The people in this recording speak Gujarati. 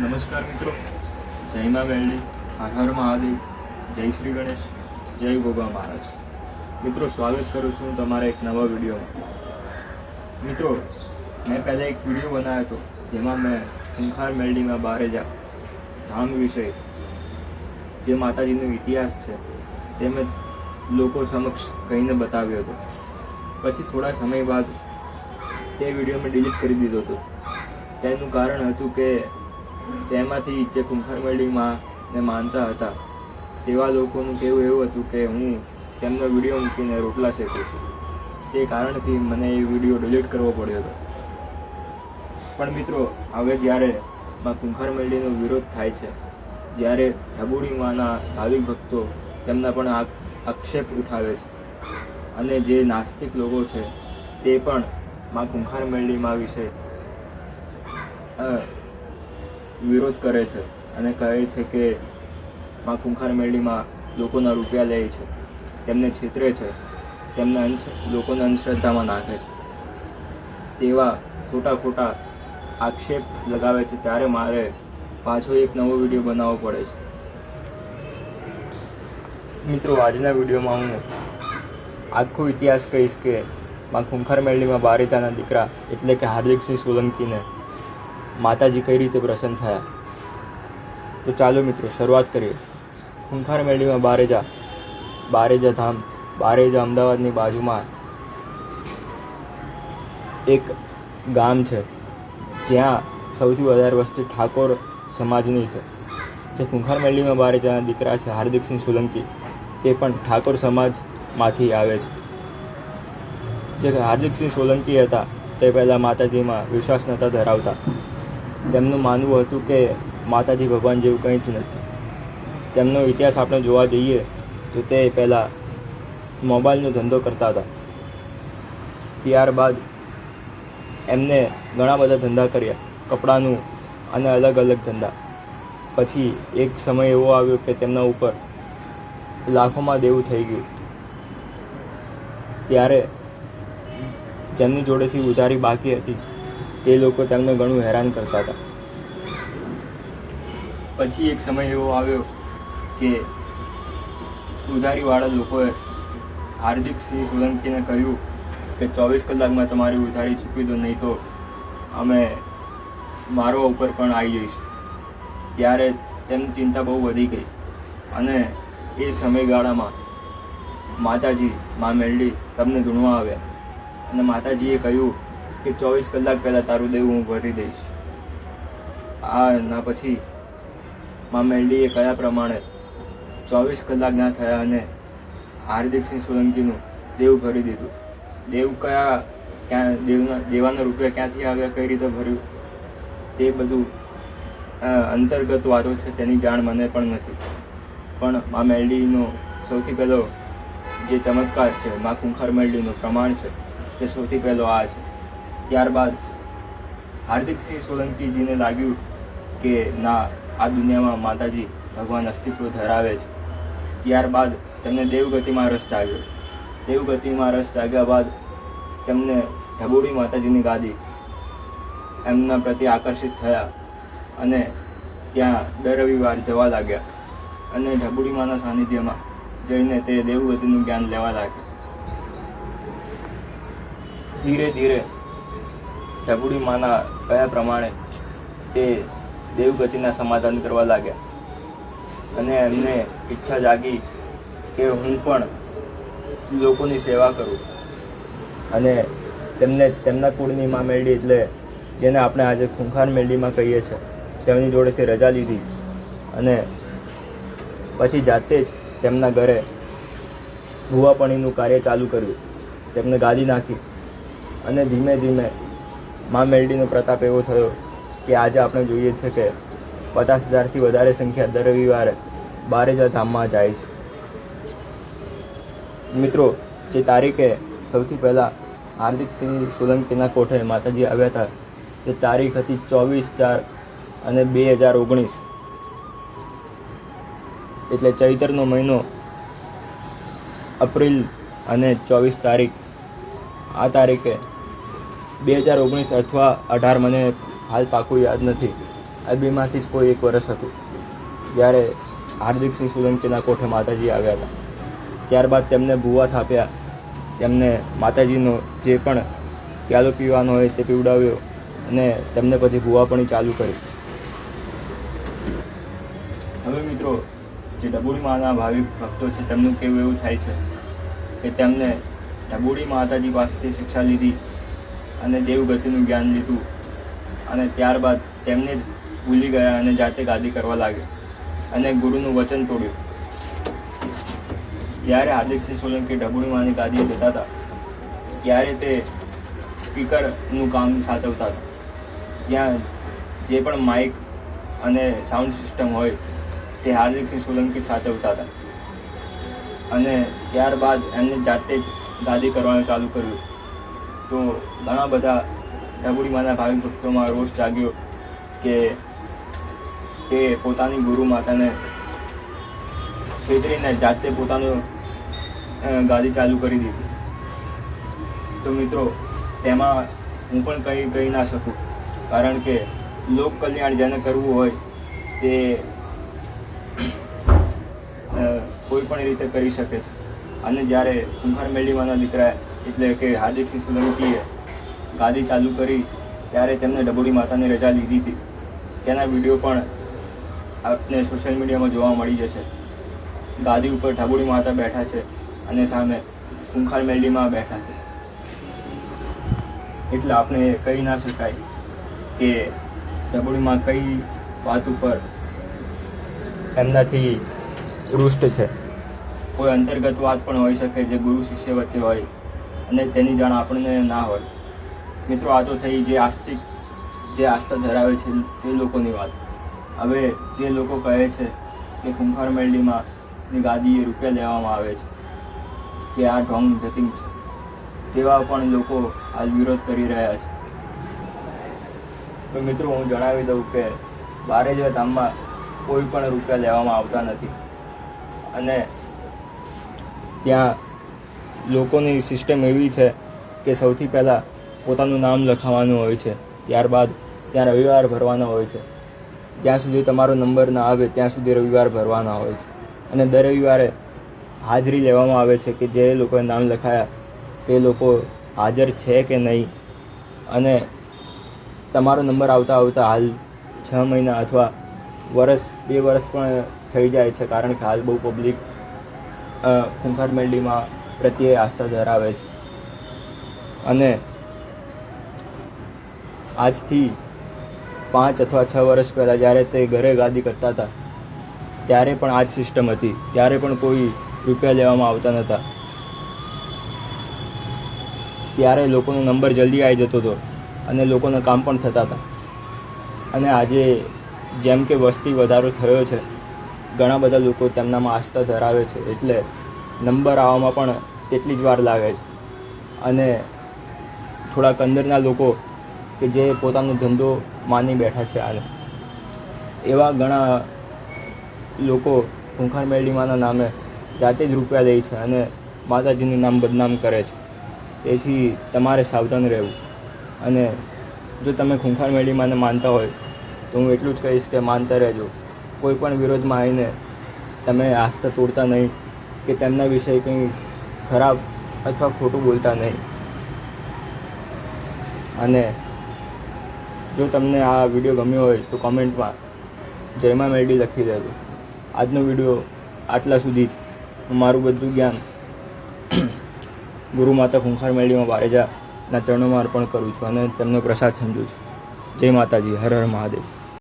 નમસ્કાર મિત્રો. જય મા વેલડી હર મહાદેવ. જય શ્રી ગણેશ. જય ગોગા મહારાજ. મિત્રો, સ્વાગત કરું છું તમારા એક નવા વિડીયોમાં. મિત્રો, મેં પહેલાં એક વીડિયો બનાવ્યો હતો, જેમાં મેં ખુંખાર મેલડીમાં બહાર જા ધામ વિશે, જે માતાજીનો ઇતિહાસ છે, તે મેં લોકો સમક્ષ કહીને બતાવ્યો હતો. પછી થોડા સમય બાદ તે વીડિયો મેં ડિલીટ કરી દીધો હતો. તેનું કારણ હતું કે તેમાંથી જે કુંભારવાડીમાં ને માનતા હતા, તેવા લોકોનું કહેવું એવું હતું કે હું તેમનો વીડિયો મૂકીને રોટલા શેકું છું. તે કારણથી મને એ વીડિયો ડિલીટ કરવો પડ્યો હતો. પણ મિત્રો, હવે જ્યારે માં કુંભાર મેળીનો વિરોધ થાય છે, જ્યારે ઢબુડીમાંના ભાવિક ભક્તો તેમના પણ આક્ષેપ ઉઠાવે છે અને જે નાસ્તિક લોકો છે, તે પણ માં કુંભાર મેળીમાં વિશે વિરોધ કરે છે અને કહે છે કે મા ખૂંખાર મેળીમાં લોકોના રૂપિયા લે છે. તેમને છેતરે છે. તેમને અંશ, લોકોને અંધશ્રદ્ધામાં નાખે છે. તેવા ખોટા ખોટા આક્ષેપ લગાવે છે ત્યારે મારે પાછો એક નવો વીડિયો બનાવવો પડે છે. મિત્રો, આજના વિડીયોમાં હું આખો ઇતિહાસ કહીશ કે મા ખૂંખાર મેળીમાં બારેચાના દીકરા એટલે કે હાર્દિકસિંહ સોલંકીને માતાજી કઈ રીતે પ્રસન્ન થયા? તો ચાલો મિત્રો, શરૂઆત કરીએ. ખૂંખાર મેળીમાં બારેજા બારેજા ધામ, બારેજા અમદાવાદની બાજુમાં એક ગામ છે, જ્યાં સૌથી વધારે વસ્તી ઠાકોર સમાજની છે. જે ખૂંખાર મેળીમાં બારેજાના દીકરા છે, હાર્દિકસિંહ સોલંકી. તે પણ ઠાકોર સમાજમાંથી આવે છે. જે હાર્દિકસિંહ સોલંકી હતા, તે પહેલાં માતાજીમાં વિશ્વાસ નહોતા ધરાવતા. તેમનું માનવું હતું કે માતાજી ભગવાન જેવું કંઈ જ નથી. તેમનો ઇતિહાસ આપણે જોવા જઈએ તો તે પહેલાં મોબાઈલનો ધંધો કરતા હતા. ત્યારબાદ એમને ઘણા બધા ધંધા કર્યા, કપડાનું અને અલગ અલગ ધંધા. પછી એક સમય એવો આવ્યો કે તેમના ઉપર લાખોમાં દેવું થઈ ગયું. ત્યારે જેમની જોડેથી ઉધારી બાકી હતી તે લોકો તેમને ઘણું હેરાન કરતા હતા. પછી એક સમય એવો આવ્યો કે ઉધારીવાળા લોકોએ હાર્દિક સિંહ સોલંકીને કહ્યું કે ચોવીસ કલાકમાં તમારી ઉધારી ચૂકવી દો, નહીં તો અમે મારો ઉપર પણ આવી જઈશું. ત્યારે તેમની ચિંતા બહુ વધી ગઈ અને એ સમયગાળામાં માતાજી, મા મેલડી તમને ગુણવા આવ્યા. અને માતાજીએ કહ્યું કે ચોવીસ કલાક પહેલાં તારું દેવું હું ભરી દઈશ. આ ના પછી મા મેલડીએ કયા પ્રમાણે ચોવીસ કલાક ના થયા અને હાર્દિકસિંહ સોલંકીનું દેવ ભરી દીધું? દેવ કયા ક્યાં, દેવના, દેવાના રૂપિયા ક્યાંથી આવ્યા, કઈ રીતે ભર્યું? તે બધું અંતર્ગત વાતો છે, તેની જાણ મને પણ નથી. પણ મા મેલડીનો સૌથી પહેલો જે ચમત્કાર છે, મા કુંખાર મેલડીનું પ્રમાણ છે, તે સૌથી પહેલો આ છે. ત્યારબાદ હાર્દિકસિંહ સોલંકીજીને લાગ્યું કે ના, આ દુનિયામાં માતાજી ભગવાન અસ્તિત્વ ધરાવે છે. ત્યારબાદ તેમને દેવગતિમાં રસ જાગ્યો. દેવગતિમાં રસ જાગ્યા બાદ તેમને ઢબોડી માતાજીની ગાદી એમના પ્રત્યે આકર્ષિત થયા અને ત્યાં દર રવિવાર જવા લાગ્યા અને ઢબુડીમાના સાનિધ્યમાં જઈને તે દેવગતિનું જ્ઞાન લેવા લાગ્યા. ધીરે ધીરે ઢબુડી માના કયા પ્રમાણે તે દેવગતિના સમાધાન કરવા લાગ્યા? અને એમને ઈચ્છા જાગી કે હું પણ લોકોની સેવા કરું. અને તેમને તેમના કુળની માં મેળડી એટલે જેને આપણે આજે ખૂંખાર મેળીમાં કહીએ છીએ, તેમની જોડેથી રજા લીધી. અને પછી જાતે જ તેમના ઘરે ભૂવાપણીનું કાર્ય ચાલુ કર્યું. તેમને ગાદી નાખી. અને ધીમે ધીમે મા મેલડીનો પ્રતાપ એવો થયો કે આજે આપણે જોઈએ છે કે પચાસ હજારથી વધારે સંખ્યા દર રવિવારે બારેજા ધામમાં જાય છે. મિત્રો, જે તારીખે સૌથી પહેલાં હાર્દિકસિંહ સોલંકીના કોઠે માતાજી આવ્યા હતા, તે તારીખ હતી ચોવીસ ચાર અને બે હજાર ઓગણીસ. એટલે ચૈતરનો મહિનો એપ્રિલ અને ચોવીસ તારીખ. આ તારીખે બે હજાર ઓગણીસ અથવા અઢાર મને હાલ પાકું યાદ નથી. આ બેમાંથી જ કોઈ એક વર્ષ હતું, જ્યારે હાર્દિકસિંહ સોલંકીના કોઠે માતાજી આવ્યા હતા. ત્યારબાદ તેમને ભૂવા થાપ્યા. તેમને માતાજીનો જે પણ પ્યાલો પીવાનો હોય તે પીવડાવ્યો અને તેમને પછી ભૂવાપણી ચાલુ કરી. હવે મિત્રો, જે ડબુડી માના ભાવિક ભક્તો છે, તેમનું કેવું એવું થાય છે કે તેમને ડબુડી માતાજી પાસેથી શિક્ષા લીધી અને દેવગતિનું જ્ઞાન લીધું. અને ત્યારબાદ તેમને ભૂલી ગયા અને જાતે ગાદી કરવા લાગ્યા. અને ગુરુનું વચન તોડ્યું. જ્યારે હાર્દિકસિંહ સોલંકી ડબુડી માની ગાદીએ જતા હતા, ત્યારે તે સ્પીકરનું કામ સાચવતા હતા. જ્યાં જે પણ માઇક અને સાઉન્ડ સિસ્ટમ હોય, તે હાર્દિકસિંહ સોલંકી સાચવતા હતા. અને ત્યારબાદ એમને જાતે જ ગાદી કરવાનું ચાલુ કર્યું. તો ઘણા બધા ડાબુડી માના ભાવિક ભક્તોમાં રોષ જાગ્યો કે તે પોતાની ગુરુ માતાને છેતરીને જાતે પોતાનું ગાદી ચાલુ કરી દીધી. તો મિત્રો, તેમાં હું પણ કંઈ કહી ના શકું. કારણ કે લોક કલ્યાણ જેને કરવું હોય તે કોઈ પણ રીતે કરી શકે છે. અને જ્યારે કુંભાર મેળીમાના દીકરા એટલે કે હાર્દિકસિંહ સોલંકીએ ગાદી ચાલુ કરી, ત્યારે તેમને ડબોડી માતાની રજા લીધી હતી. તેના વીડિયો પણ આપને સોશિયલ મીડિયામાં જોવા મળી જશે. ગાદી ઉપર ઢબોડી માતા બેઠા છે અને સામે કુંખાર મેલડીમાં બેઠા છે. એટલે આપણે કહી ના શકાય કે ઢબુડીમાં કઈ વાત ઉપર એમનાથી રૂષ્ટ છે. કોઈ અંતર્ગત વાત પણ હોઈ શકે જે ગુરુ શિષ્ય વચ્ચે હોય અને તેની જાણ આપણને ના હોય. મિત્રો, આ તો થઈ જે આસ્તિક જે આસ્થા ધરાવે છે તે લોકોની વાત. હવે જે લોકો કહે છે કે કુંભાર મેલડીમાં ગાદીએ રૂપિયા લેવામાં આવે છે, કે આ ઢોંગ જતિંગ છે, તેવા પણ લોકો આજ વિરોધ કરી રહ્યા છે. તો મિત્રો, હું જણાવી દઉં કે બારેજવા ધામમાં કોઈ પણ રૂપિયા લેવામાં આવતા નથી. અને ત્યાં લોકોની સિસ્ટમ એવી છે કે સૌથી પહેલાં પોતાનું નામ લખાવવાનું હોય છે, ત્યારબાદ ત્યાં રવિવાર ભરવાનો હોય છે. જ્યાં સુધી તમારો નંબર ના આવે, ત્યાં સુધી રવિવાર ભરવાના હોય છે. અને દર રવિવારે હાજરી લેવામાં આવે છે કે જે લોકોએ નામ લખાયા, તે લોકો હાજર છે કે નહીં? અને તમારો નંબર આવતા આવતા હાલ છ મહિના અથવા વર્ષ, બે વર્ષ પણ થઈ જાય છે, કારણ કે હાલ બહુ પબ્લિક ખૂંખાર મેલડીમાં પ્રત્યે આસ્થા ધરાવે છે. અને આજથી પાંચ અથવા છ વર્ષ પહેલાં જ્યારે તે ઘરે ગાદી કરતા હતા, ત્યારે પણ આ જ સિસ્ટમ હતી. ત્યારે પણ કોઈ રૂપિયા લેવામાં આવતા નહોતા. ત્યારે લોકોનો નંબર જલ્દી આવી જતો હતો અને લોકોના કામ પણ થતા હતા. અને આજે જેમ કે વસ્તી વધારો થયો છે ઘણા બધા લોકો તેમનામાં આસ્થા ધરાવે છે એટલે નંબર આવવામાં પણ તેટલી જ વાર લાગે છે. અને થોડાક અંદરના લોકો કે જે પોતાનો ધંધો માની બેઠા છે આને એવા ઘણા લોકો ખૂંખાર મેળીમાના નામે જાતે જ રૂપિયા લે છે અને માતાજીનું નામ બદનામ કરે છે. તેથી તમારે સાવધાન રહેવું. અને જો તમે ખૂંખાર મેળીમાને માનતા હોય તો હું એટલું જ કહીશ કે માનતા રહેજો. કોઈ પણ વિરોધમાં આવીને તમે આસ્થા તોડતા નહીં કે તેમના વિશે કંઈ ખરાબ અથવા ખોટું બોલતા નહીં. અને જો તમને આ વીડિયો ગમ્યો હોય તો કમેન્ટમાં જયમા મેલડી લખી દેજો. આજનો વીડિયો આટલા સુધી જ. હું મારું બધું જ્ઞાન ગુરુ માતા ખુંખાર મેળીમાં બારેજાના ચરણોમાં અર્પણ કરું છું અને તેમનો પ્રસાદ સમજું છું. જય માતાજી, હર હર મહાદેવ.